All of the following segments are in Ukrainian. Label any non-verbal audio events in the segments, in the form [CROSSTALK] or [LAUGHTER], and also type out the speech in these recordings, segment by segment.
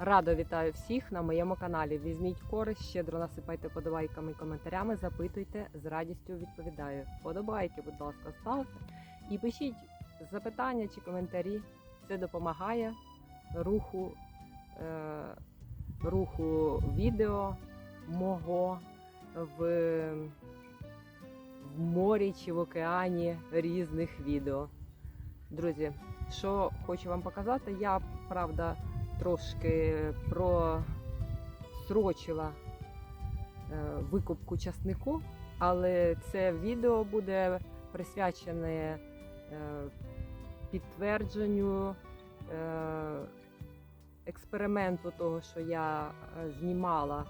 Радо вітаю всіх на моєму каналі. Візьміть користь, щедро насипайте подобайками і коментарями, запитуйте, з радістю відповідаю. Подобайки, будь ласка, ставте і пишіть запитання чи коментарі. Це допомагає руху, е, руху відео мого в, в морі чи в океані різних відео. Друзі, що хочу вам показати, я правда трошки просрочила е, викупку часнику, але це відео буде присвячене е, підтвердженню е, експерименту того, що я знімала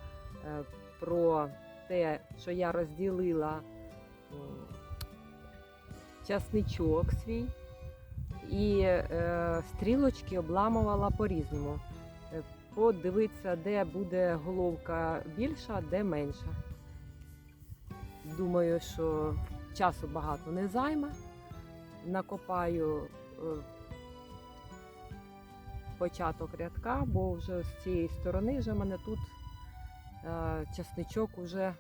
про те, що я розділила часничок свій і е, стрілочки обламувала по-різному. Е, Подивитися, де буде головка більша, де менша. Думаю, що часу багато не займе. Накопаю е, початок рядка, бо вже з цієї сторони вже мене тут е, часничок уже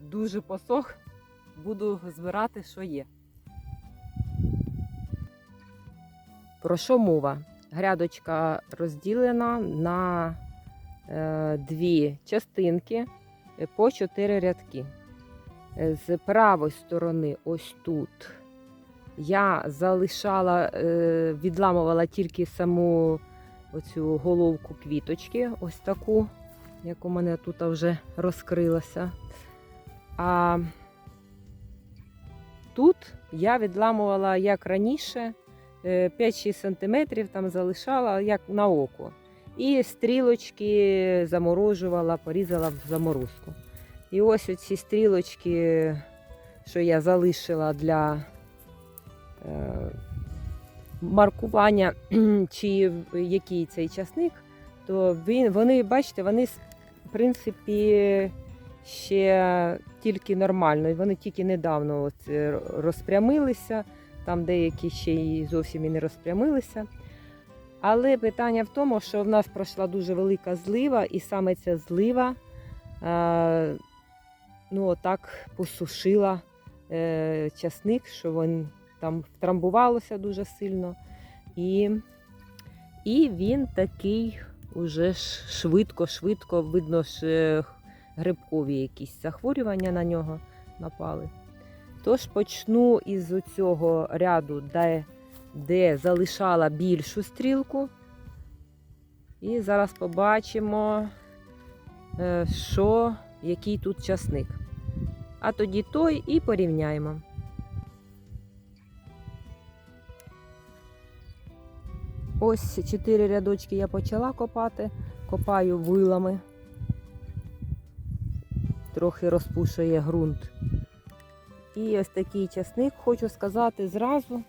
дуже посох. Буду збирати, що є. Про що мова? Грядочка розділена на е, дві частинки е, по чотири рядки. Е, З правої сторони, ось тут, я залишала, відламувала тільки саму оцю головку квіточки, ось таку, як у мене тут вже розкрилася. А тут я відламувала як раніше. Е, 5-6 см там залишала як на око. І стрілочки заморожувала, порізала в заморозку. І ось ці стрілочки, що я залишила для е, маркування, [CLEARS THROAT] чи який цей часник, то він, вони, бачите, вони, в принципі, ще тільки нормально. Вони тільки недавно от, е, розпрямилися там деякі ще й зовсім і не розпрямилися. Але питання в тому, що в нас пройшла дуже велика злива, і саме ця злива е, ну, отак посушила е, часник, що він там втрамбувалося дуже сильно. І, і він такий уже швидко-швидко, видно, ж е, грибкові якісь захворювання на нього напали. Тож почну із цього ряду, де, де залишала більшу стрілку. І зараз побачимо, е, що, який тут часник. А тоді той і порівняємо. Ось чотири рядочки я почала копати, копаю вилами, трохи розпушує ґрунт. І ось такий часник, хочу сказати зразу,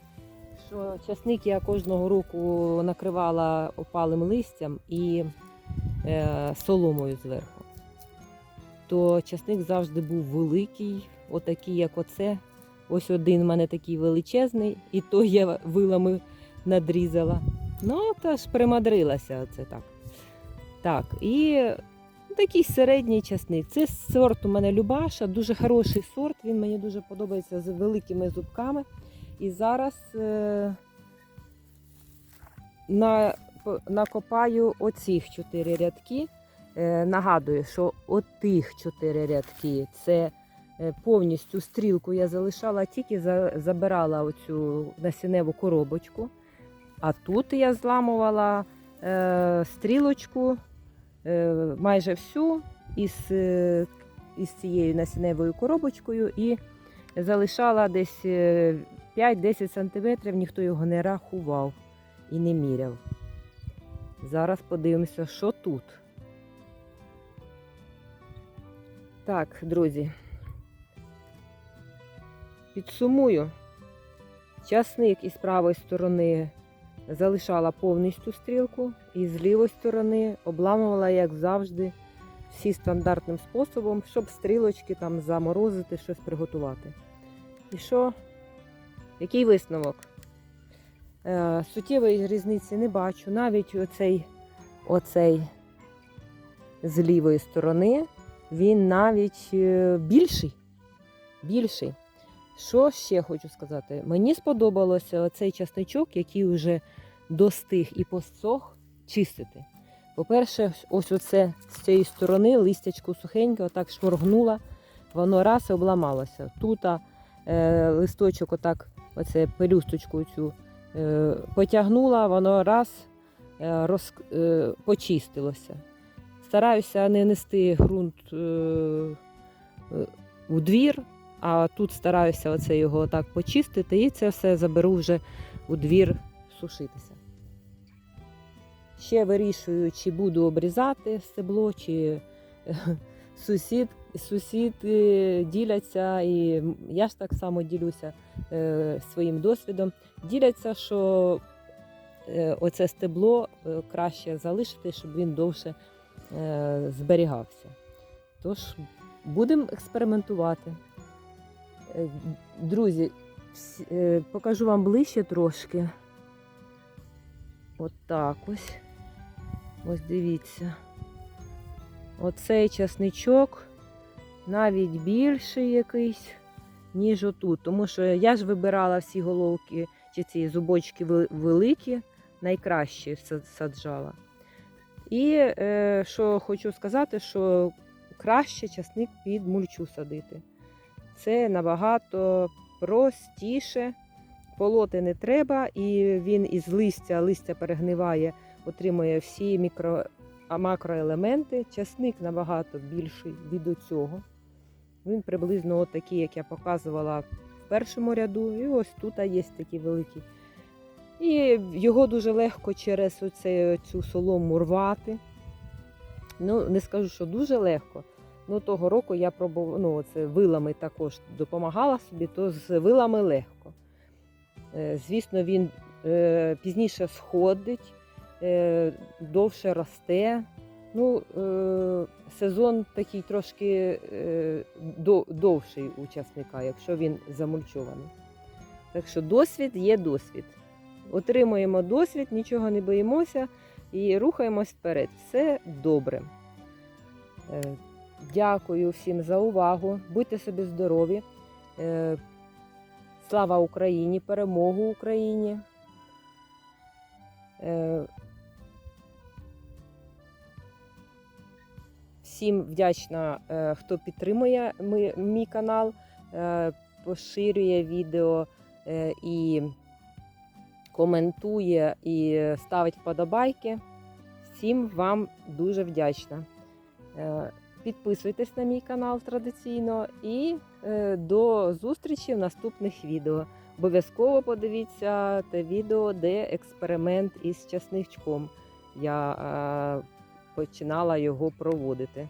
що часник я кожного року накривала опалим листям і е, соломою зверху. То часник завжди був великий, отакий, як оце. Ось один в мене такий величезний, і то я вилами надрізала. Ну, та ж примадрилася оце так. Так, і Такий середній часник. Це сорт у мене Любаша, дуже хороший сорт. Він мені дуже подобається з великими зубками. І зараз е, на, накопаю оцих чотири рядки. Е, нагадую, що отих чотири рядки це е, повністю стрілку я залишала, тільки за, забирала оцю насінневу коробочку. А тут я зламувала е, стрілочку майже всю із, е, із цією насінневою коробочкою і залишала десь е, 5-10 см, ніхто його не рахував і не міряв. Зараз подивимося, що тут. Так, друзі. Підсумую. Часник із правої сторони залишала повністю стрілку, і з лівої сторони обламувала, як завжди, всі стандартним способом, щоб стрілочки там заморозити, щось приготувати. І що? Який висновок? Е, суттєвої різниці не бачу. Навіть оцей, оцей з лівої сторони, він навіть е, більший. більший. Що ще хочу сказати? Мені сподобалося оцей часничок, який вже достиг і посох чистити. По-перше, ось оце з цієї сторони листячко сухеньке, отак шморгнула, воно раз і обламалося. Тут е, листочок, отак, оце пелюсточку цю е, потягнула, воно раз е, роз, е, почистилося. Стараюся не нести ґрунт е, е, у двір, а тут стараюся оце його отак почистити і це все заберу вже у двір сушитися. Ще вирішую, чи буду обрізати стебло, чи е, сусід, сусід діляться, і я ж так само ділюся е, своїм досвідом. Діляться, що е, оце стебло краще залишити, щоб він довше зберігався. Тож будемо експериментувати. Е, Друзі, е, покажу вам ближче трошки. От так ось. Ось дивіться. Оцей часничок навіть більший якийсь, ніж отут. Тому що я ж вибирала всі головки чи ці зубочки великі, найкращі саджала. І е, що хочу сказати, що краще часник під мульчу садити. Це набагато простіше, полоти не треба, і він із листя, листя перегниває, отримує всі мікро, макроелементи. Часник набагато більший від цього. Він приблизно такий, як я показувала в першому ряду. І ось тут є такі великі. І його дуже легко через оце, цю солому рвати. Ну, не скажу, що дуже легко. Ну, того року я пробувала, ну, це вилами також допомагала собі, то з вилами легко. Е, Звісно, він е, пізніше сходить, е, довше росте. Ну, сезон такий трошки довший у часника, якщо він замульчований. Так що досвід є досвід. Отримуємо досвід, нічого не боїмося і рухаємось вперед. Все добре. Дякую всім за увагу. Будьте собі здорові. Е, Слава Україні! Перемогу Україні! Е, Всім вдячна, е, хто підтримує мій канал, поширює відео і коментує і ставить вподобайки. Всім вам дуже вдячна. Підписуйтесь на мій канал традиційно і е, до зустрічі в наступних відео. Обов'язково подивіться те відео, де експеримент із часничком. Я е, починала його проводити.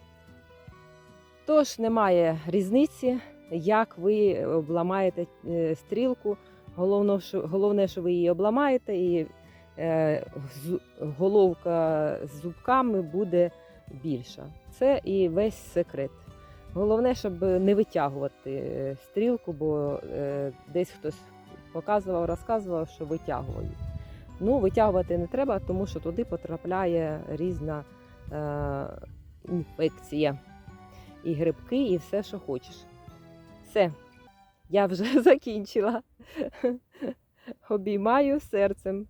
Тож немає різниці, як ви обламаєте е, стрілку. Головне, що ви її обламаєте, і головка з зубками буде більша. Це і весь секрет. Головне, щоб не витягувати е, стрілку, бо е, десь хтось показував, розказував, що витягують. Ну, витягувати не треба, тому що туди потрапляє різна е, інфекція. І грибки, і все, що хочеш. Все, я вже [LAUGHS] закінчила. Обіймаю серцем.